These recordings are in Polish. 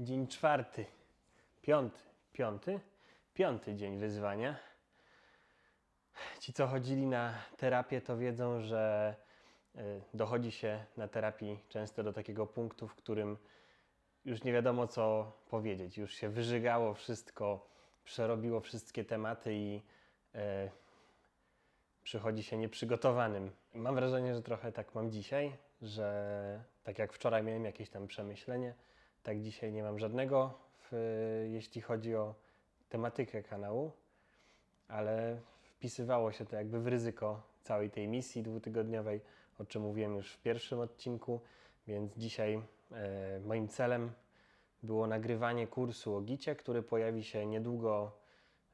Dzień czwarty, piąty, piąty, piąty dzień wyzwania. Ci, co chodzili na terapię, to wiedzą, że y, dochodzi się na terapii często do takiego punktu, w którym już nie wiadomo, co powiedzieć. Już się wyżygało wszystko, przerobiło wszystkie tematy i e, przychodzi się nieprzygotowanym. Mam wrażenie, że trochę tak mam dzisiaj, że tak jak wczoraj miałem jakieś tam przemyślenie, tak dzisiaj nie mam żadnego, w, jeśli chodzi o tematykę kanału, ale wpisywało się to jakby w ryzyko całej tej misji dwutygodniowej, o czym mówiłem już w pierwszym odcinku, więc dzisiaj e, moim celem było nagrywanie kursu o Gicie, który pojawi się niedługo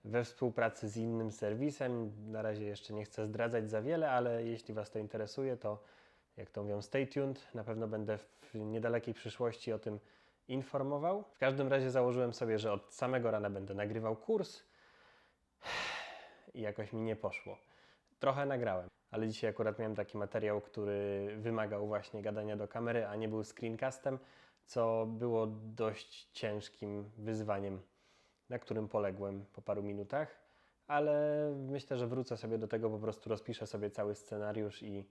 we współpracy z innym serwisem. Na razie jeszcze nie chcę zdradzać za wiele, ale jeśli Was to interesuje, to jak to mówią, stay tuned. Na pewno będę w niedalekiej przyszłości o tym informował. W każdym razie założyłem sobie, że od samego rana będę nagrywał kurs i jakoś mi nie poszło. Trochę nagrałem, ale dzisiaj akurat miałem taki materiał, który wymagał właśnie gadania do kamery, a nie był screencastem, co było dość ciężkim wyzwaniem, na którym poległem po paru minutach, ale myślę, że wrócę sobie do tego, po prostu rozpiszę sobie cały scenariusz i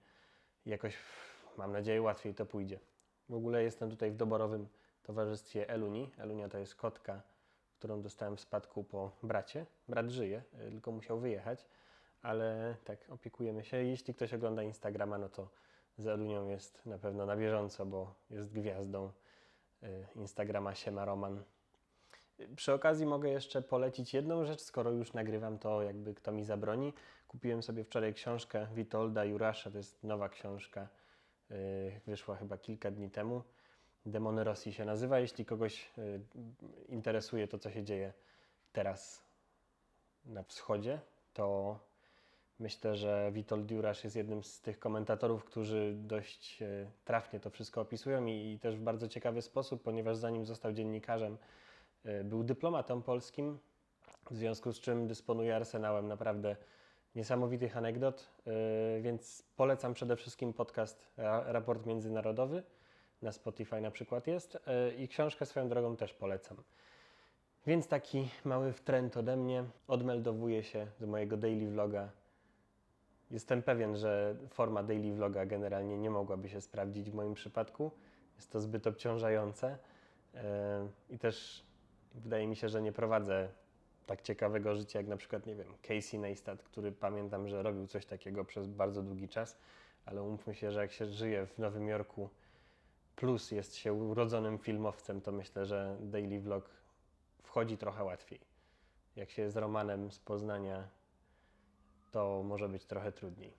jakoś, mam nadzieję, łatwiej to pójdzie. W ogóle jestem tutaj w doborowym towarzystwie Eluni. Elunia to jest kotka, którą dostałem w spadku po bracie. Brat żyje, y, tylko musiał wyjechać, ale tak opiekujemy się. Jeśli ktoś ogląda Instagrama, no to z Elunią jest na pewno na bieżąco, bo jest gwiazdą y, Instagrama Siema Roman. Y, Przy okazji mogę jeszcze polecić jedną rzecz, skoro już nagrywam to jakby kto mi zabroni. Kupiłem sobie wczoraj książkę Witolda Jurasza, to jest nowa książka, yy, wyszła chyba kilka dni temu. Demony Rosji się nazywa. Jeśli kogoś yy, interesuje to, co się dzieje teraz na wschodzie, to myślę, że Witold Jurasz jest jednym z tych komentatorów, którzy dość yy, trafnie to wszystko opisują i, też w bardzo ciekawy sposób, ponieważ zanim został dziennikarzem, yy, był dyplomatą polskim, w związku z czym dysponuje arsenałem naprawdę niesamowitych anegdot, więc polecam przede wszystkim podcast Ra- Raport Międzynarodowy, na Spotify na przykład jest yy, i książkę swoją drogą też polecam. Więc taki mały wtręt ode mnie, odmeldowuję się z mojego daily vloga. Jestem pewien, że forma daily vloga generalnie nie mogłaby się sprawdzić w moim przypadku. Jest to zbyt obciążające yy, i też wydaje mi się, że nie prowadzę tak ciekawego życia jak na przykład, nie wiem, Casey Neistat, który pamiętam, że robił coś takiego przez bardzo długi czas, ale umówmy się, że jak się żyje w Nowym Jorku plus jest się urodzonym filmowcem, to myślę, że daily vlog wchodzi trochę łatwiej. Jak się jest Romanem z Poznania, to może być trochę trudniej.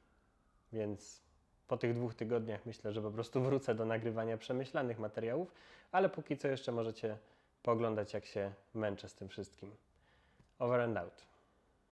Więc po tych dwóch tygodniach myślę, że po prostu wrócę do nagrywania przemyślanych materiałów, ale póki co jeszcze możecie pooglądać, jak się męczę z tym wszystkim. Over and out.